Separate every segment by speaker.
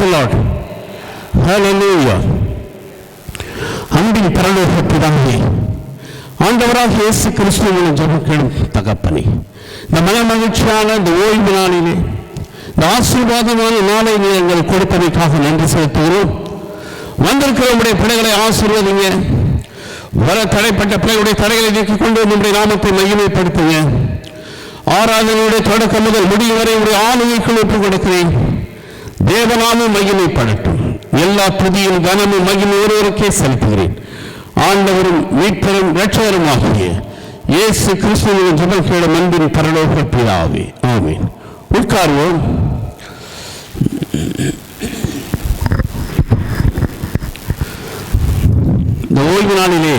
Speaker 1: the Lord. Hallelujah. அன்பின் பரலோக பிதாவே ஆண்டவராக இயேசு கிறிஸ்துவின் ஜபக்கணும் தகப்பனே இந்த மன மகிழ்ச்சியான இந்த ஓய்வு நாளிலே இந்த ஆசீர்வாதமான நாளை நீங்கள் கொடுப்பதற்காக நன்றி செலுத்துகிறோம் வந்திருக்கிற உடைய பிள்ளைகளை ஆசீர்வதிங்க வர தடைப்பட்ட பிள்ளைகளுடைய தடைகளை நீக்கிக் கொண்டு நம்முடைய நாமத்தை மையமைப்படுத்துங்க ஆராதனையுடைய தொடக்கம் முதல் முடிவு வரை உடைய ஆளுகைக்குள் ஒப்புக் கொடுக்கிறேன் தேவநாமம் மகிமைப்படட்டும் எல்லா துதியும் கனமும் மகிமை ஒருவருக்கே செலுத்துகிறேன். ஆண்டவரும் மீட்பரும் இரட்சகருமாகிய இயேசு கிறிஸ்துவின் ஜபல் கேடும் அன்பின் பரலோக பிதாவே. ஆமீன். உட்கார்வோம். இந்த ஓய்வு நாளிலே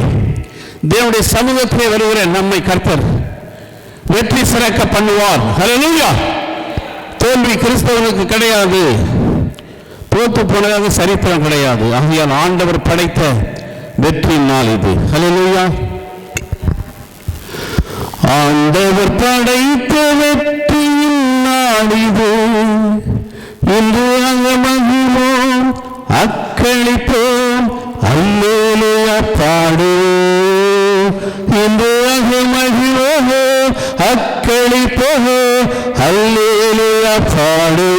Speaker 1: தேவனுடைய சமூகத்திலே வருகிற நம்மை கற்பர் வெற்றி சிறக்க பண்ணுவார். ஹலோ தோல்வி கிறிஸ்தவனுக்கு கிடையாது. தோத்து போனதாக சரித்திரம் கிடையாது. ஆகையால் ஆண்டவர் படைத்த வெற்றி நாள் இது. ஹலோயா ஆண்டவர் படைத்த வெற்றியின் நாள் இது. இன்று அகமகிமோம் அக்களிப்போம். அல்லேலுயா பாடு. இன்று அகமகிமோம் அக்களிப்போம் அல்லேலுயா பாடு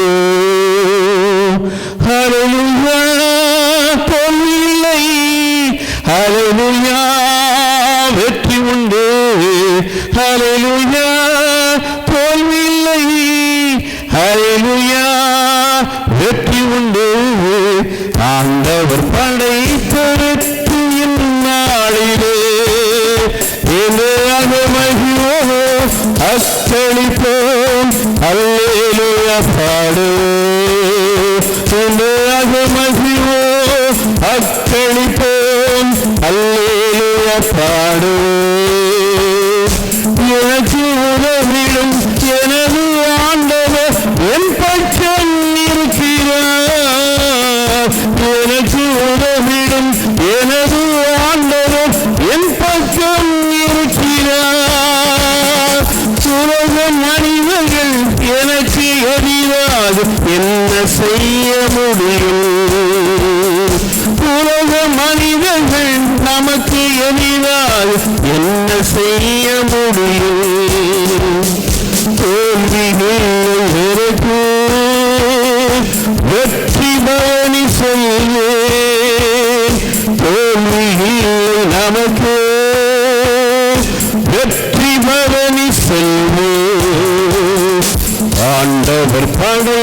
Speaker 1: தோல்விகள் நமக்கு வெற்றி பவனி செல்வே. ஆண்டவர் படை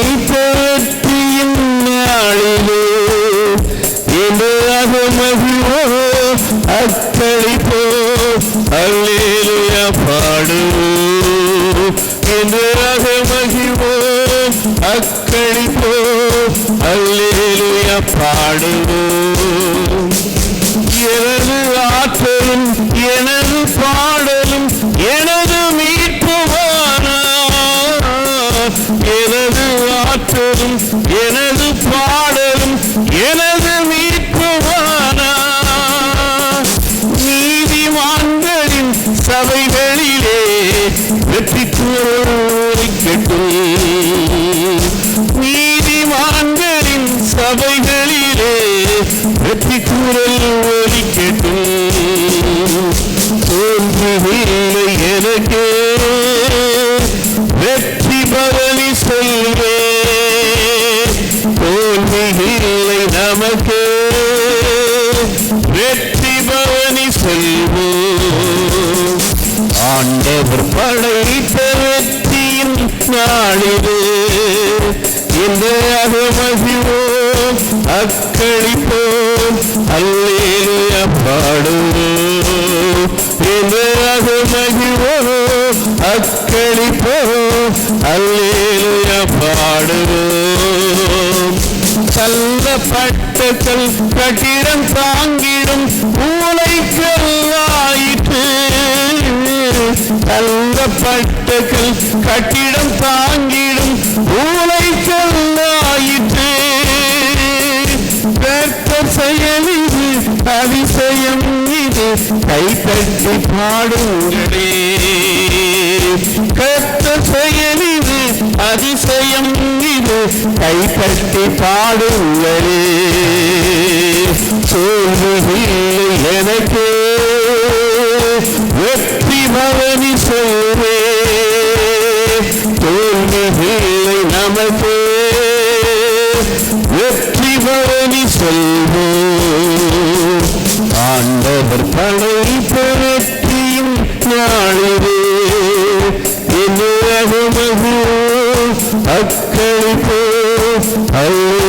Speaker 1: கூறிக்கட்டும் நீதிமான்களின் சபைகளிலே வெற்றி கூறல் ஒழிக்கட்டும் தோன்றுகில்லை எனக்கே வெற்றி பவனி சொல்வே. தோல்வியில்லை நமக்கே வெற்றி பவனி செல்வோம் ஆண்டவர் படை வெற்றியின் நாளிலே இந்த அகமகிவோம் அக்களிப்போம் அல்லேலுயா பாடுவோம். இந்த அகமகிவோம் அக்களிப்போம் அல்லேலுயா பாடுவோம். தள்ளப்பட்ட கல் கட்டிடம் தாங்கிடும் மூளைக்கல்லாயிற்று தங்கப்பட்டுகள் கட்டிடம் தாங்கிடும் மூளைக்கல்லாயிற்று கர்த்தர் செயலிது அதிசயம் இது கைத்தட்டி பாடுங்களே கர்த்தர் செயலிது அதிசயம் இது கைப்பற்றி பாடுங்களே தோல்வி இல்லை எனக்கு. பவனி சொல்வே தோல்வி நமக்கு. வெற்றி பவனி சொல்வோ ஆண்டவர் படை வெற்றியும் நாளிலே. என்னுமகு அக்களிப்போ அல்லேலூயா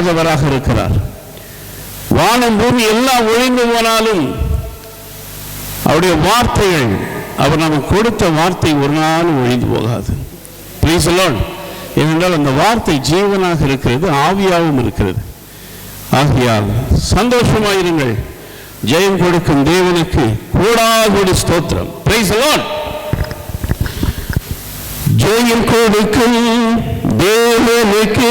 Speaker 1: இல்லாதவராக இருக்கிறார். வானம் பூமி எல்லாம் ஒழிந்து போனாலும் அவருடைய வார்த்தைகள் அவர் நமக்கு கொடுத்த வார்த்தை ஒரு நாளும் ஒழிந்து போகாது. பிளீஸ் அலோன் ஏனென்றால் அந்த வார்த்தை ஜீவனாக இருக்கிறது ஆவியாகவும் இருக்கிறது. ஆகையால் சந்தோஷமாயிருங்கள். ஜெயம் கொடுக்கும் தேவனுக்கு கூடாகூடி ஸ்தோத்திரம். பிரைஸ் அலோன் ஜெயம் கொடுக்கும் தேவனுக்கு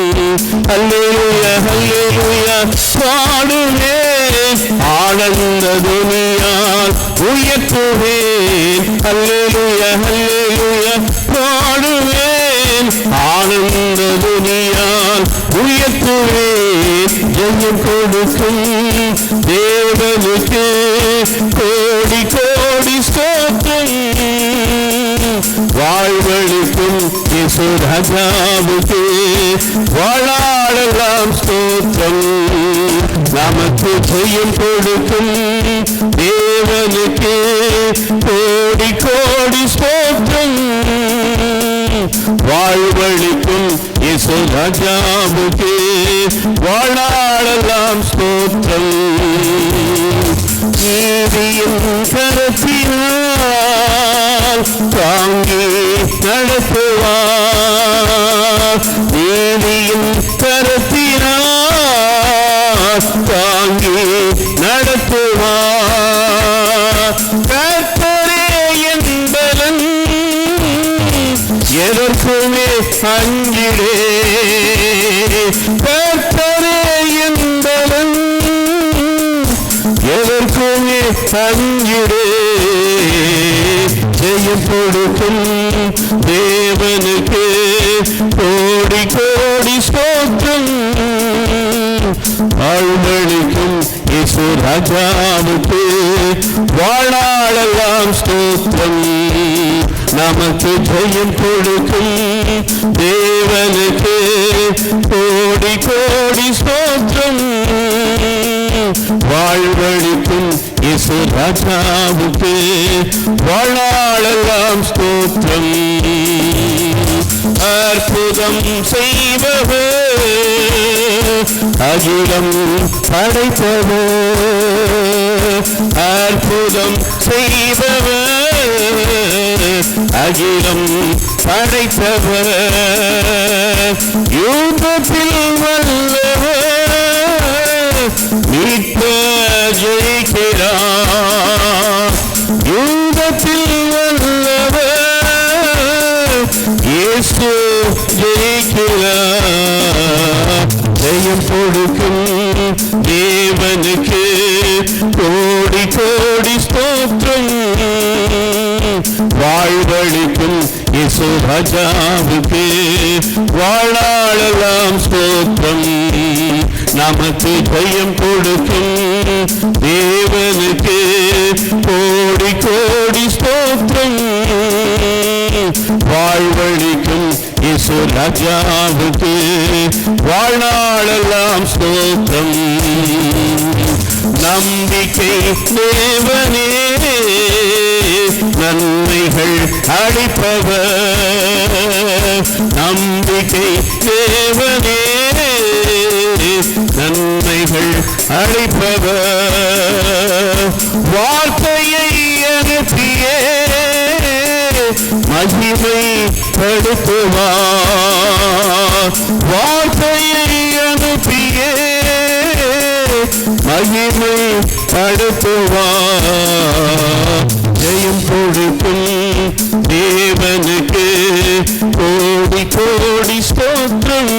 Speaker 1: துணியால் உயர்த்துவேன். அல்லேலூயா அல்லேலூயா பாடுவேன். ஆனந்த துணியால் உயர்த்துவேன். ஜெயம் கொடுக்கும் தேவனுக்கு கோடி கோடி ஸ்தோத்திரம். வாழ்வழிக்கும் இசு ராஜாவுக்கு வாழாடலாம் ஸ்தோத்திரம். நமக்கு ஜெயம் கொடுக்கும் தேவனுக்கு கோடி கோடி ஸ்தோத்திரம். வாழ்வழிக்கும் இசு ராஜாவுக்கு வாழாடலாம் ஸ்தோத்திரம். நீதியின் கரத்தினால் தாங்கி நடத்துவார். நீதியின் கரத்தினால் தாங்கி நடத்துவார் கர்த்தரே என்பலன் எதற்குமே அஞ்சிடே கர்த்தரே என்பலன் எதற்குமே அஞ்சிடே ஜெயம் கொடுக்கும் தேவனுக்கு. கோடி கோடி ஸ்தோத்திரம். வாழ்வழிக்கும் இயேசு ராஜாவுக்கு வாழாளெல்லாம் ஸ்தோத்திரம். நமக்கு ஜெயம் கொடுக்கும் தேவனுக்கு கோடி கோடி ஸ்தோத்திரம். வாழ்வழிக்கும் இயேசு ராஜாவுக்கு வாழாளெல்லாம் ஸ்தோத்திரம். அற்புதம் செய்பவர் அகிலம் படைத்தவர் அற்புதம் செய்பவர் அகிலம் படைத்தவர் யூதத்தில் வல்லவர் மீட்ப ஜெயிக்கிறார். தேவனுக்கு கோடி கோடி ஸ்தோத்திரம். வாழ்வழிக்கும் இசு ராஜாவுக்கு வாழாளலாம் ஸ்தோத்திரம். நமக்கு ஜெயம் கொடுக்கும் தேவனுக்கு கோடி கோடி ஸ்தோத்திரம். வாழ்வழிக்கும் இசு ராஜாவுக்கு வாழ்நாளெல்லாம் ஸ்தோத்திரம். நம்பிக்கை தேவனே நன்மைகள் அடிப்பவர் நம்பிக்கை தேவனே நன்மைகள் அளிப்பவர். வார்த்தையை அனுப்பியே மகிமை படுத்துவார் மகிமை படுத்துவார் ஜெயம் கொடுக்கும் தேவனுக்கு கோடி கோடி ஸ்தோத்திரம்.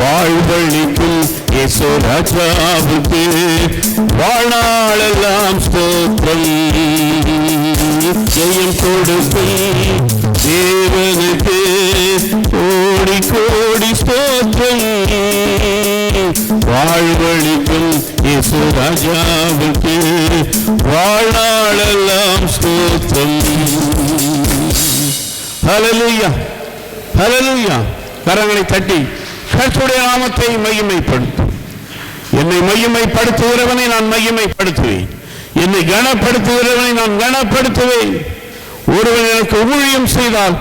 Speaker 1: வாழ்வழிக்கும் இயேசு ராஜாவுக்கு வாழ்நாளெல்லாம் ஸ்தோத்திரம். ஜெயம் கொடுக்கும் தேவனுக்கு கோடி கோடி ஸ்தோத்திரம். வாழ்வழி இயேசு ராஜாவுக்கு வாழ்நாளெல்லாம் ஸ்தோத்திரம். ஹலலுயா ஹலலுயா கரங்களை தட்டி கர்த்தருடைய நாமத்தை மகிமைப்படுத்தும் என்னை மையமைப்படுத்துகிறவனை நான் மையமைப்படுத்துவேன் என்னை கனப்படுத்துகிறவனை நான் கனப்படுத்துவேன். ஒருவன் எனக்கு ஊழியம் செய்தால்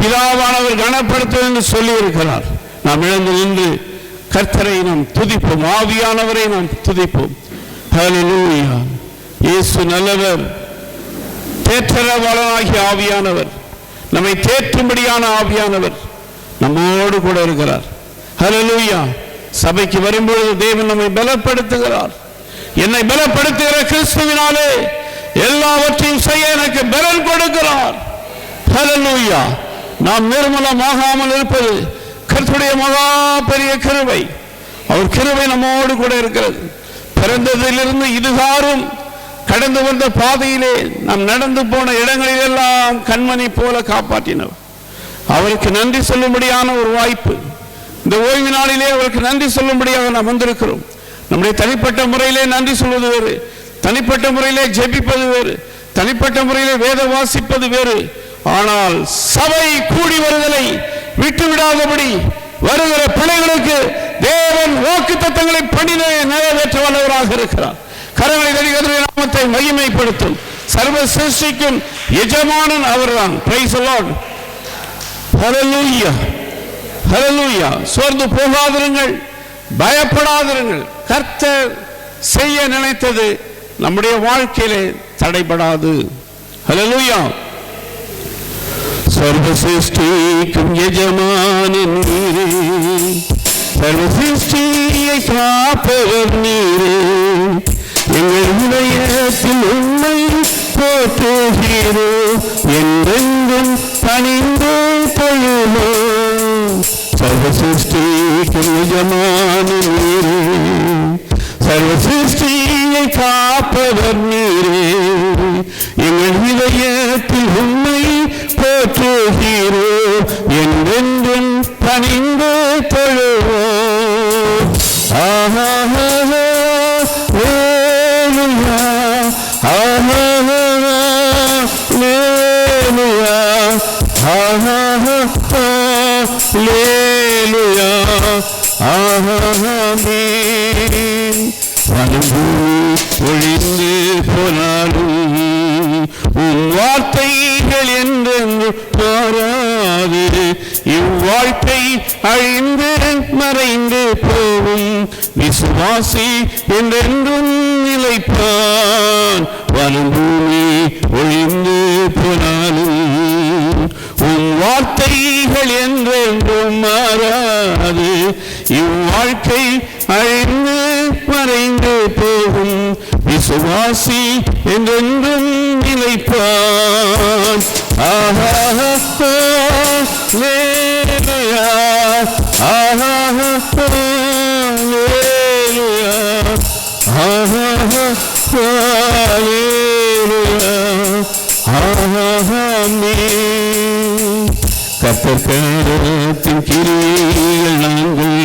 Speaker 1: பிதாவானவர் கனப்படுத்துவேன் என்று சொல்லியிருக்கிறார். நாம் இழந்து நின்று கர்த்தரை நாம் துதிப்போம் ஆவியானவரை நாம் துதிப்போம். இயேசு நல்லவர். தேற்றரவாளனாகிய ஆவியானவர். நம்மை தேற்றும்படியான ஆவியானவர் நம்மோடு கூட இருக்கிறார். ஹலலூயா சபைக்கு வரும்பொழுது தேவன் நம்மை பலப்படுத்துகிறார். என்னை பலப்படுத்துகிற கிறிஸ்துவினாலே எல்லாவற்றையும் செய்ய எனக்கு பலன் கொடுக்கிறார். ஹலலூயா நாம் நிர்மலமாகாமல் இருப்பது கர்த்தருடைய மகா பெரிய கிருபை. அவர் கிருபை நம்மோடு கூட இருக்கிறது. பிறந்ததிலிருந்து இதுகாரும் கடந்து வந்த பாதையிலே நாம் நடந்து போன இடங்களிலெல்லாம் கண்மணி போல காப்பாற்றினவர். அவருக்கு நன்றி சொல்லும்படியான ஒரு வாய்ப்பு. இந்த ஓய்வு நாளிலே அவருக்கு நன்றி சொல்லும்படியாக நாம் வந்திருக்கிறோம். நம்முடைய தனிப்பட்ட முறையிலே நன்றி சொல்வது வேறு. தனிப்பட்ட முறையிலே ஜெபிப்பது வேறு. தனிப்பட்ட முறையிலே வேத வாசிப்பது வேறு. ஆனால் சபை கூடி வருதலை விட்டுவிடாதபடி வருகிற பிள்ளைகளுக்கு தேவன் வாக்கு தத்தங்களை பணி நிறைவேற்ற வல்லவராக இருக்கிறார் கரவை தடிகதிரை நாமத்தை மகிமைப்படுத்தும். சர்வ சிருஷ்டிக்கும் எஜமானன் அவர்தான். பிரைஸ் லார்ட் ஹரலூயா ஹரலூயா சோர்ந்து போகாதிருங்கள். பயப்படாதிருங்கள். கர்த்தர் செய்ய நினைத்தது நம்முடைய வாழ்க்கையிலே தடைபடாது. ஹலலூயா சர்வ சிருஷ்டிக்கும் எஜமானன் நீரே. சர்வ சிருஷ்டியை காப்பவர் நீரே. எங்கள் இதயத்தில் உண்மை போற்றுகிறோ என்றெங்கும் பணிந்து தொழுமோ சர்வ சிருஷ்டிக்கும் எஜமான நீரே. சர்வ சிருஷ்டியை காப்பவர் நீ விசுவாசி என்றென்றும் நிலைப்பான் பூமி ஒழிந்து போனாலும் உன் வார்த்தைகள் என்றென்றும் மாறாது. இவ்வாழ்க்கை அழிந்து மறைந்து போகும் விசுவாசி என்றென்றும் நிலைப்பான் ஆஹா லேலுயா ஆஹா ஆஹா லேலுயா நாங்கள்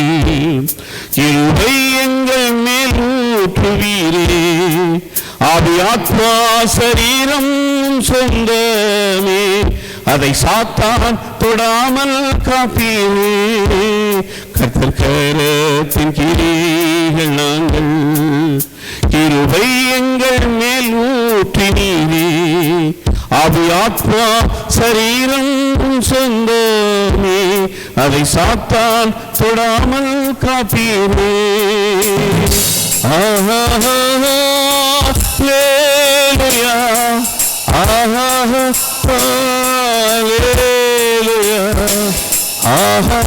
Speaker 1: கிருபை எங்கள் மேல் ஊற்றுவீரே. ஆவி ஆத்மா சரீரம் சொந்தமே. அதை சாத்தான் தொடாமல் காப்பீரே. கர்த்தர் கரத்தின் கிரிகள் நாங்கள். கிருபை எங்கள் மேல் ஊற்றினீரே ஆவி ஆத்மா சரீரம் சொந்தமே. அதை சாத்தான் தொடாமல் காப்பீரே. ஆஹா ஆஹா ஆஹா ஆஹா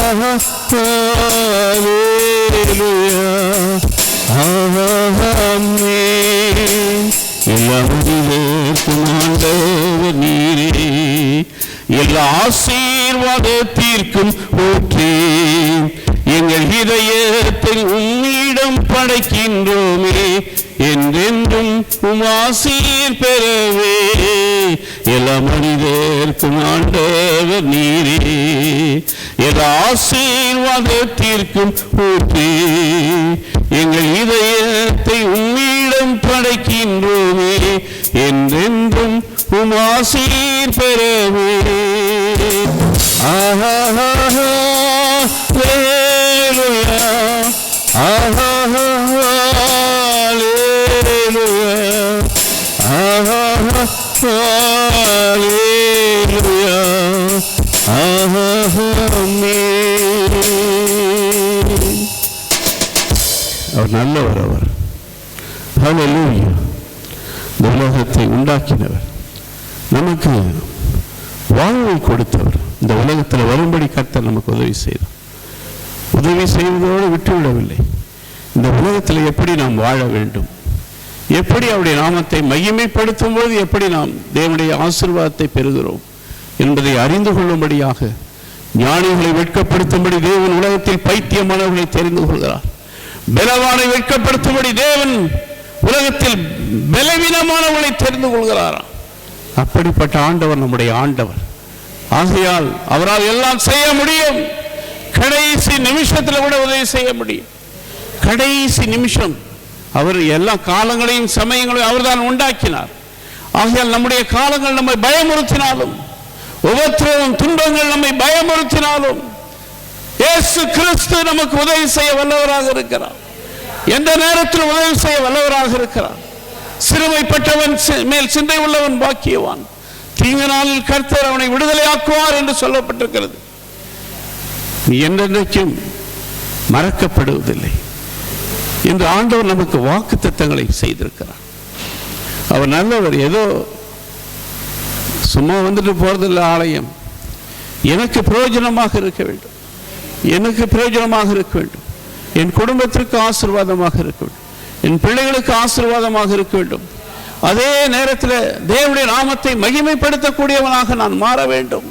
Speaker 1: நீரே எல்லா ஆசீர்வாதத்திற்கும் ஊற்றே எங்கள் இதயத்தை உன்னிடம் படைக்கின்றோமே என்றென்றும் உம் ஆசீர் பெறவே. எல்லா மனிதர்க்கும் ஆண்டவர் நீரே. எல்லா ஆசீர்வாதத்திற்கும் ஊற்றே எங்கள் இதயத்தை உம்மிடம் படைக்கின்றோமே என்றென்றும் உம் ஆசீர் பெறவே. ஆஹா ஆஹா நல்லவர் அவர் இந்த உலகத்தை உண்டாக்கினவர் நமக்கு வாழ்வை கொடுத்தவர் இந்த உலகத்தில் வரும்படி கர்த்தர் நமக்கு உதவி செய்தார் உதவி செய்வதோடு விட்டுவிடவில்லை இந்த உலகத்தில் எப்படி நாம் வாழ வேண்டும் எப்படி அவருடைய நாமத்தை மகிமைப்படுத்தும் போது எப்படி நாம் தேவனுடைய ஆசிர்வாதத்தை பெறுகிறோம் என்பதை அறிந்து கொள்ளும்படியாக ஞானிகளை வெட்கப்படுத்தும்படி தேவன் உலகத்தில் பைத்தியமானவர்களை தெரிந்து கொள்கிறார் பலவானை வெட்கப்படுத்தும்படி தேவன் உலகத்தில் பலவீனமானவர்களை தெரிந்து கொள்கிறாராம். அப்படிப்பட்ட ஆண்டவர் நம்முடைய ஆண்டவர். ஆகையால் அவரால் எல்லாம் செய்ய முடியும். கடைசி நிமிஷத்தில் கூட உதவி செய்ய முடியும். கடைசி நிமிஷம் அவர் எல்லா காலங்களையும் சமயங்களையும் அவர்தான் உண்டாக்கினார். ஆகையால் நம்முடைய காலங்கள் நம்மை பயமுறுத்தினாலும் உபத்திரவம் துன்பங்கள் நம்மை பயமுறுத்தினாலும் இயேசு கிறிஸ்து நமக்கு உதவி செய்ய வல்லவராக இருக்கிறார். எந்த நேரத்தில் உதவி செய்ய வல்லவராக இருக்கிறார் சிறுமைப்பட்டவன் மேல் சிந்தை உள்ளவன் பாக்கியவான். தீங்கு நாளில் கர்த்தர் அவனை விடுதலையாக்குவார் என்று சொல்லப்பட்டிருக்கிறது. நீ என்றென்றைக்கும் மறக்கப்படுவதில்லை. என்று ஆண்டவர் நமக்கு வாக்கு திட்டங்களை செய்திருக்கிறார். அவர் நல்லவர். ஏதோ சும்மா வந்துட்டு போறதில்லை ஆலயம். எனக்கு பிரயோஜனமாக இருக்க வேண்டும். எனக்கு பிரயோஜனமாக இருக்க வேண்டும். என் குடும்பத்திற்கு ஆசீர்வாதமாக இருக்க வேண்டும். என் பிள்ளைகளுக்கு ஆசீர்வாதமாக இருக்க வேண்டும். அதே நேரத்தில் தேவனுடைய நாமத்தை மகிமைப்படுத்தக்கூடியவனாக நான் மாற வேண்டும்.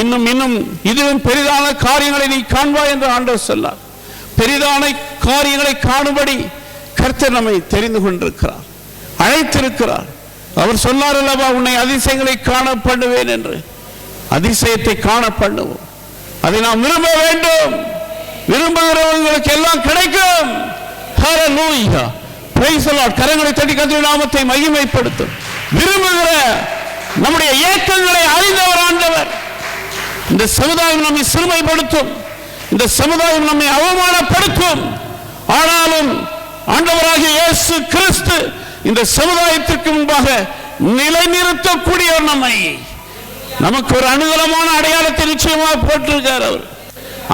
Speaker 1: இன்னும் இன்னும் இதுவும் பெரிதான காரியங்களை நீ காண்பாய் என்று ஆண்டவர் சொன்னார். பெரிதான காரியங்களை காணும்படி கர்த்தர் நம்மை தெரிந்து கொண்டிருக்கிறார். அழைத்திருக்கிறார். அவர் சொன்னார் அல்லவா உன்னை அதிசயங்களை காண பண்ணுவேன் என்று. அதிசயத்தை காண பண்ணுவோம். அதை நாம் விரும்ப வேண்டும். விரும்புகிறவங்களுக்கு எல்லாம் கிடைக்கும் கரங்களை தட்டி கர்த்தருடைய நாமத்தை மகிமைப்படுத்தும். விரும்புகிற நம்முடைய ஏக்கங்களை அறிந்தவர் ஆண்டவர். இந்த சமுதாயம் நம்மை சிறுமைப்படுத்தும். இந்த சமுதாயம் நம்மை அவமானப்படுத்தும். ஆனாலும் ஆண்டவராகிய இயேசு கிறிஸ்து இந்த சமுதாயத்திற்கு முன்பாக நிலைநிறுத்தக்கூடியவர் நம்மை. நமக்கு ஒரு அனுகூலமான அடையாளத்தை நிச்சயமாக போட்டிருக்கார் அவர்.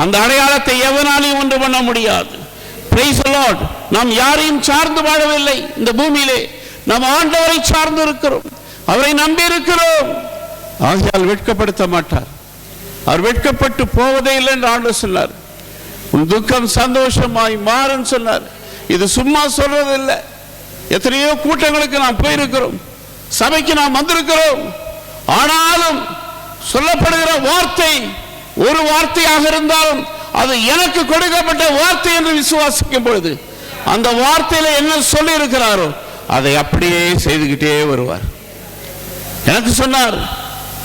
Speaker 1: அந்த அடையாளத்தை எவனாலையும் ஒன்று பண்ண முடியாது. நாம் யாரையும் சார்ந்து வாழவில்லை இந்த பூமியிலே. நாம் ஆண்டவரை சார்ந்து இருக்கிறோம். அவரை நம்பி இருக்கிறோம். ஆகையால் வெட்கப்படுத்த மாட்டார். அவர் வெட்கப்பட்டு போவதே இல்லை என்று ஆண்டு சொன்னார். உன் துக்கம் சந்தோஷமாய் மாறுன்னு சொன்னார். இது சும்மா சொல்றது இல்லை எத்தனையோ கூட்டங்களுக்கு நாம் போயிருக்கிறோம். சபைக்கு நாம் வந்திருக்கிறோம். ஆனாலும் சொல்லப்படுகிற வார்த்தை ஒரு வார்த்தையாக இருந்தாலும் அது எனக்கு கொடுக்கப்பட்ட வார்த்தை என்று விசுவாசிக்கும் பொழுது அந்த வார்த்தையில என்ன சொல்லி இருக்கிறாரோ அதை அப்படியே செய்துகிட்டே வருவார். எனக்கு சொன்னார்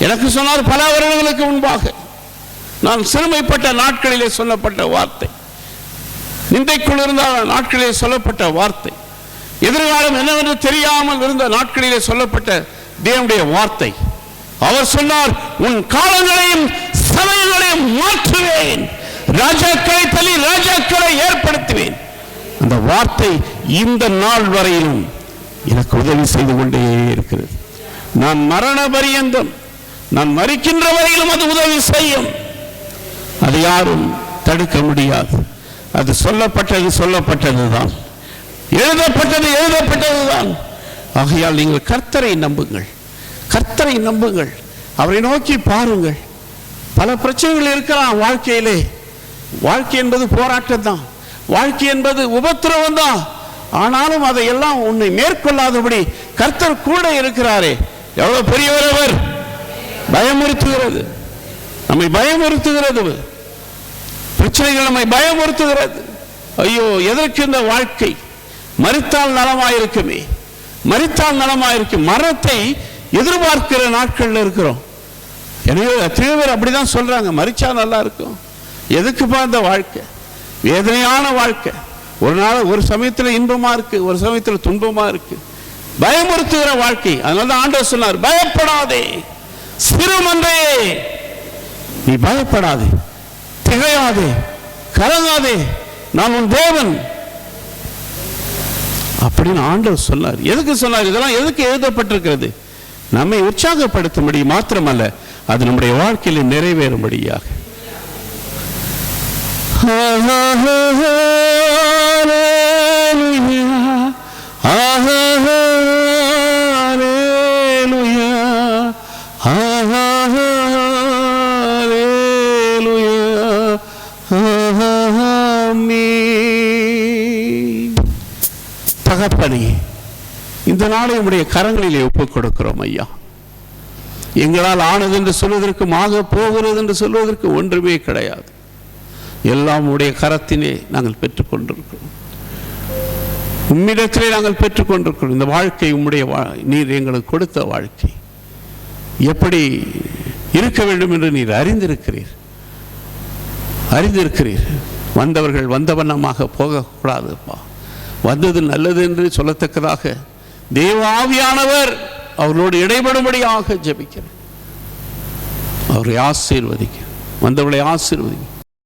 Speaker 1: எனக்கு சொன்னார் பல வருடங்களுக்கு முன்பாக. நான் சிறுமைப்பட்ட நாட்களிலே சொல்லப்பட்ட வார்த்தை. நிந்தைக்குள் இருந்த நாட்களிலே சொல்லப்பட்ட வார்த்தை. எதிர்காலம் என்னவென்று தெரியாமல் இருந்த நாட்களிலே சொல்லப்பட்ட தேவனுடைய வார்த்தை. அவர் சொன்னார் உன் காலங்களையும் சபைகளை மாற்றுவேன். ராஜாக்களை தள்ளி ராஜாக்களை ஏற்படுத்துவேன். அந்த வார்த்தை இந்த நாள் வரையிலும் எனக்கு உதவி செய்து கொண்டே இருக்கிறது. நான் மரண பரியந்தம் நான் மறிக்கின்ற வரையிலும் அது உதவி செய்யும். அதை யாரும் தடுக்க முடியாது. அது சொல்லப்பட்டது சொல்லப்பட்டது தான் எழுதப்பட்டது எழுதப்பட்டது தான் ஆகையால் நீங்கள் கர்த்தரை நம்புங்கள். கர்த்தரை நம்புங்கள். அவரை நோக்கி பாருங்கள். பல பிரச்சனைகள் இருக்கலாம் வாழ்க்கையிலே. வாழ்க்கை என்பது போராட்டம் தான் வாழ்க்கை என்பது உபத்திரவம் தான் ஆனாலும் அதையெல்லாம் உன்னை மேற்கொள்ளாதபடி கர்த்தர் கூட இருக்கிறாரே. எவ்வளவு பெரியவர் அவர்? பயமுறுத்துகிறது. நம்மை பயமுறுத்துகிறது பிரச்சனைகள் நம்மை பயமுறுத்துகிறது. ஐயோ எதற்கு இந்த வாழ்க்கை? மறித்தால் நலமாயிருக்குமே. மறித்தால் நலமாயிருக்கும். மரணத்தை எதிர்பார்க்கிற நாட்களில் இருக்கிறோம். எனவே எத்தனையோ பேர் அப்படிதான் சொல்றாங்க. மறிச்சா நல்லா இருக்கும் எதுக்குப்பா இந்த வாழ்க்கை? வேதனையான வாழ்க்கை. ஒரு நாள் ஒரு சமயத்தில் இன்பமா இருக்கு ஒரு சமயத்தில் துன்பமா இருக்கு. பயமுறுத்துகிற வாழ்க்கை. அதனால தான் ஆண்டவர் சொன்னார் பயப்படாதே. சிறுமன்றே. நீ பயப்படாதே. திகையாதே. கலங்காதே. நான் உன் தேவன். அப்படின்னு ஆண்டவர் சொன்னார். எதுக்கு சொன்னார்? இதெல்லாம் எதுக்கு எழுதப்பட்டிருக்கிறது? நம்மை உற்சாகப்படுத்தும்படி மாத்திரமல்ல. அது நம்முடைய வாழ்க்கையில் நிறைவேறும்படியாக. தகப்பனே இந்த நாளை உடைய கரங்களிலே ஒப்புக் கொடுக்கிறோம் ஐயா. எங்களால் ஆனது என்று சொல்வதற்கு ஆக போகிறது என்று சொல்வதற்கு ஒன்றுமே கிடையாது. எல்லாம் உடைய கரத்தினே நாங்கள் பெற்றுக்கொண்டிருக்கிறோம். உம்மிடத்திலே நாங்கள் பெற்றுக்கொண்டிருக்கிறோம். இந்த வாழ்க்கை உம்முடைய வா- நீர் எங்களுக்கு கொடுத்த வாழ்க்கை. எப்படி இருக்க வேண்டும் என்று நீர் அறிந்திருக்கிறீர். அறிந்திருக்கிறீர். வந்தவர்கள் வந்தவண்ணமாக போகக்கூடாதுப்பா. வந்தது நல்லது என்று சொல்லத்தக்கதாக தேவாவியானவர் அவர்களோடு இடைபடும்படியாக ஜபிக்கிறேன். அவரை ஆசீர்வதிக்க வந்தவர்களை ஆசீர்வதிக்க